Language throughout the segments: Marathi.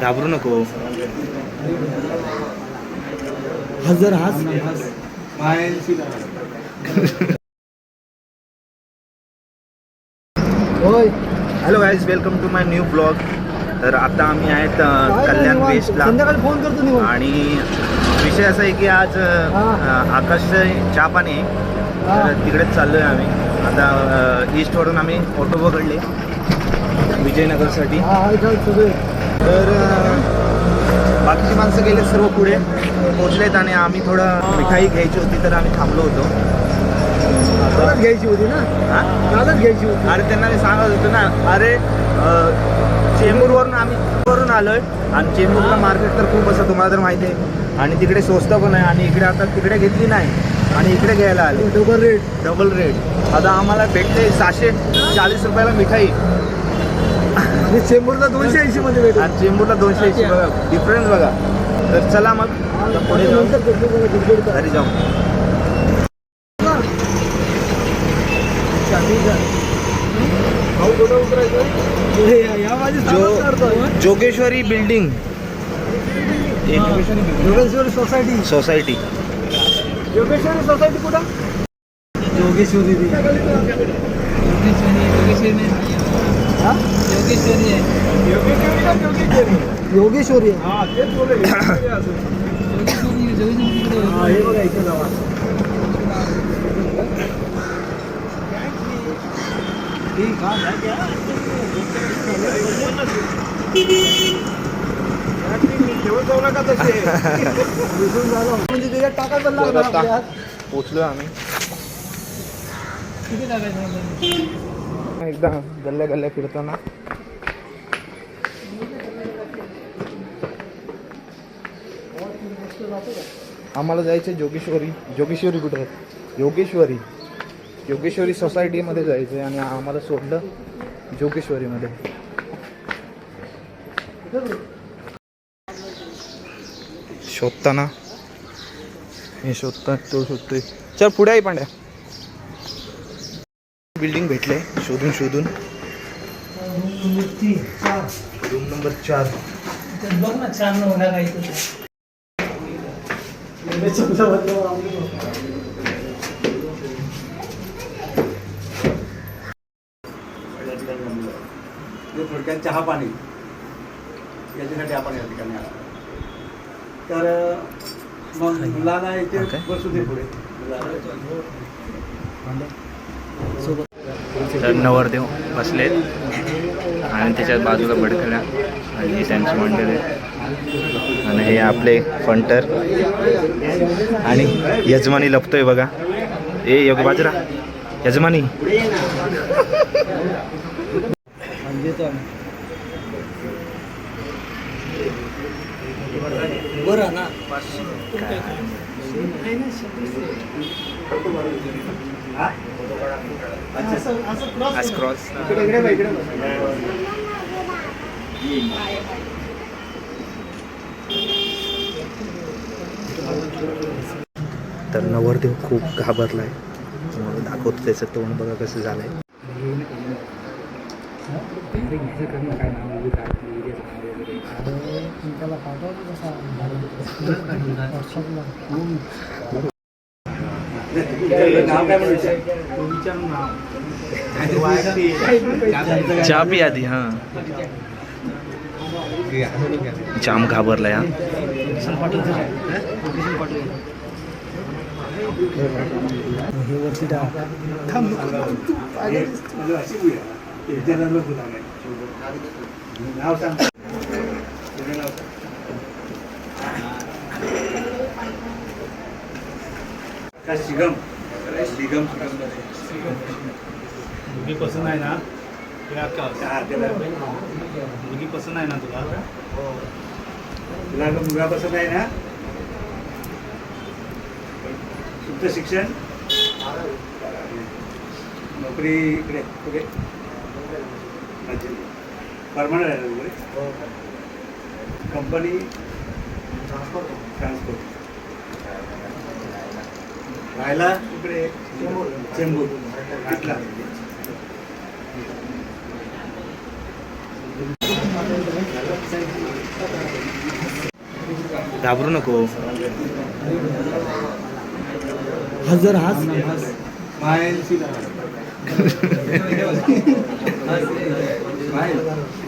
घाबरू नको. हजार हाच होय hello guys welcome to my new blog तर आता आम्ही आहेत कल्याण वेस्टला आणि विषय असा आहे की आज आकाश चहा पाणी आहे. तर तिकडेच चाललोय आम्ही. आता ईस्टवरून आम्ही ऑटो पकडले. विजयनगरसाठी. तर बाकीची माणसं गेले सर्व पुढे. पोचलेत आणि आम्ही थोडं मिठाई घ्यायची होती तर आम्ही थांबलो होतो. दादाच घ्यायची होती ना? हा? दादाच घ्यायची होती. अरे त्यांना मी सांगत होतो ना. अरे चेंबूरवरून आम्ही वरून आलोय. आणि चेंबूरला मार्केट तर खूप असं तुम्हाला तर माहिती आहे. आणि तिकडे स्वस्त पण आहे. आणि इकडे आता तिकडे घेतली नाही. आणि इकडे घ्यायला आले. डबल रेट डबल रेट आता आम्हाला भेटते सहाशे चाळीस रुपयाला मिठाई. आणि चेंबूरला दोनशे ऐंशी मध्ये भेटेल. आणि चेंबूरला दोनशे ऐंशी बघा डिफरन्स बघा. तर चला मग आता पुढे जाऊ. भेटू. घरी जाऊ. भाऊ कुठं उतरायचं? हे या- या माझी जो सावध करतोय. जोगेश्वरी. योगेश्वरी सोसायटी योगेश्वरी योगेश्वरी. हा? योगेश्वरी का योगेश्वरी? योगेश्वरी आहे. हा, हे बघा इथे जावा. दिसून झालं. म्हणजे त्याच्यात टाकायचं एकदा गल्ल्या गल्ल्या फिरताना. आम्हाला जायचं जोगेश्वरी जोगेश्वरी कुठे? योगेश्वरी. योगेश्वरी सोसायटीमध्ये जायचं आहे आणि आम्हाला सोडलं जोगेश्वरीमध्ये. शोधताना. हे शोधता तो शोधतोय. चल पुढे आहे पांड्या. बिल्डिंग भेटले शोधून शोधून. रूम नंबर चार. बघ ना छान नवरा काही थोडक्यात चहा पाणी. याच्यासाठी आपण या ठिकाणी आलो. तर मग मुलांना इथे. बसू दे पुढे. तर नवरदेव बसलेत. आणि त्याच्यात बाजूला भडकल्या आणि हे त्यांची मंडळी. आणि हे आपले फंटर. आणि यजमानी लपतोय बघा. ए योग बाजरा. यजमानी. बरं ना. क्रॉस तर नवरदेव खूप घाबरलाय. तुम्हाला दाखवतो त्याचं तोंड बघा कसं झालंय. त्याला पाठवतो कसा व्हॉट्सअपला चहा पी आधी हां जाम घाबरलाय हा हे नाव सांग. का शिगम? शिगम मुलगी पसंत आहे ना? तुला हा, मुलगी पसंत आहे ना तुला? तुला का मुलगा पसंत आहे ना? तुमचं शिक्षण? नोकरी इकडे कुठे परमनंट आहे ना कंपनी ट्रान्सपोर्ट राहायला इकडे चेंबूर. इथला. घाबरू नको. हजार हाच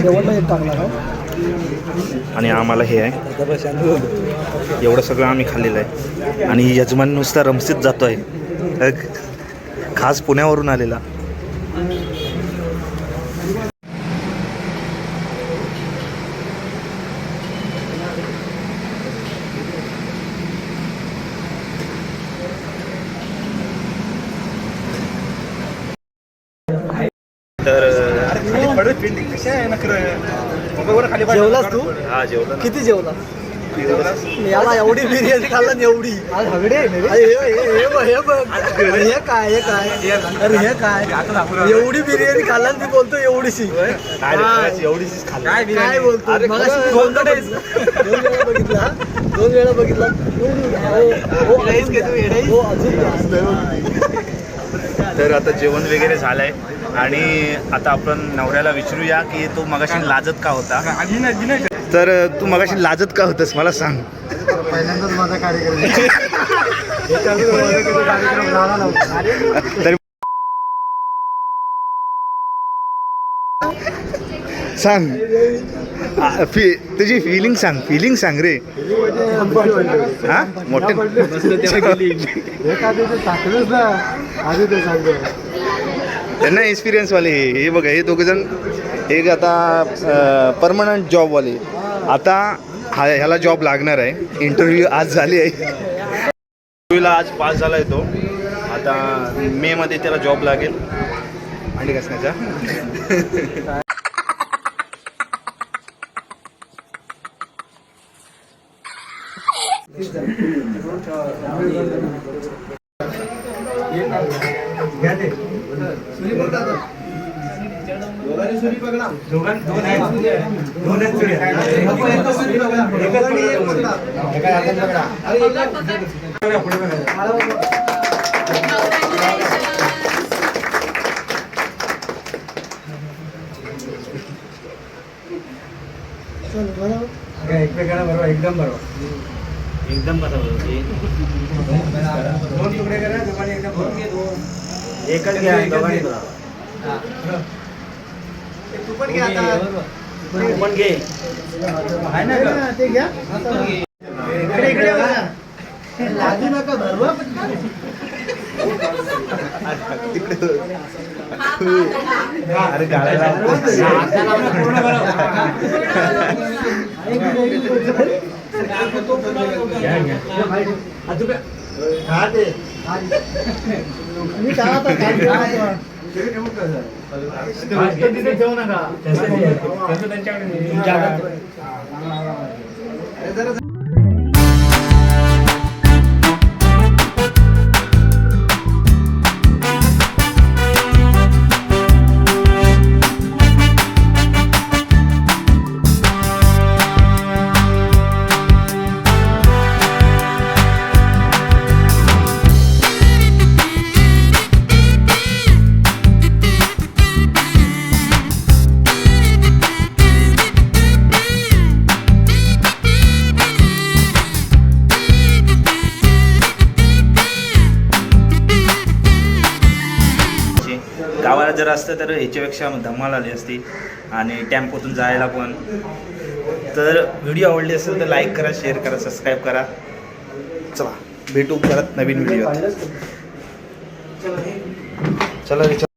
शेवटला एक टाकला आणि आम्हाला हे आहे. एवढं सगळं आम्ही खाल्लेलं आहे. आणि यजमान नुसता रमसीत जातो आहे खास पुण्यावरून आलेला. तर जेवलास तू हा जेवलं ना. किती जेवला याला एवढी बिर्याणी खाल्ला ना एवढी हे हे- हे बघ हे बघ अरे हे काय हे काय अरे हे काय एवढी बिर्याणी खाल्ला आणि ती बोलतो एवढीशी काय रे, खरंच एवढीच खाल्ली. काय बोलतो मगाशी बघितला. दोन वेळा बघितला दोन वेळा बघितला हो, हो, अजून- हो. तर आता जेवण वगैरे झालंय आणि आता आपण नवऱ्याला विचारूया की तू मगाशी लाजत का होता? तर तू मगाशी लाजत का होतस? मला सांग. पहिल्यांदाच माझा कार्यक्रम. तर सांग. आ, फि तुझी फिलिंग सांग फिलिंग सांग रे. हा? मोठे. त्यांना एक्सपिरियन्स वाले. हे हे बघा हे दोघं जण एक आता परमनंट जॉबवाले आता हा ह्याला जॉब लागणार आहे. इंटरव्ह्यू आज झाली आहे. इंटरव्ह्यूला आज पास झाला आहे तो. आता मे मध्ये त्याला जॉब लागेल. अंडी कसण्याचा एकमेकांना बरोबर एकदम बरोबर एकदम कसा दोन तुकडे करा दोघांनी एकदम बरोबर एकच घ्या दोघांनी तू पण घे आता. तू पण घे. आहे ना का? ते घ्या. इकडे इकडे बघा. नका हं. अरे गाळायला ते. मी काय आता काय जेवणाचं? तिथे ठेवू नका त्यांचं त्यांच्याकडे गावाला जर असतं तर ह्याच्यापेक्षा धमाल आली असती आणि टेम्पोतून जायला पण. तर व्हिडिओ आवडली असेल तर लाईक करा शेअर करा सबस्क्राईब करा. चला भेटू परत नवीन व्हिडिओ चला.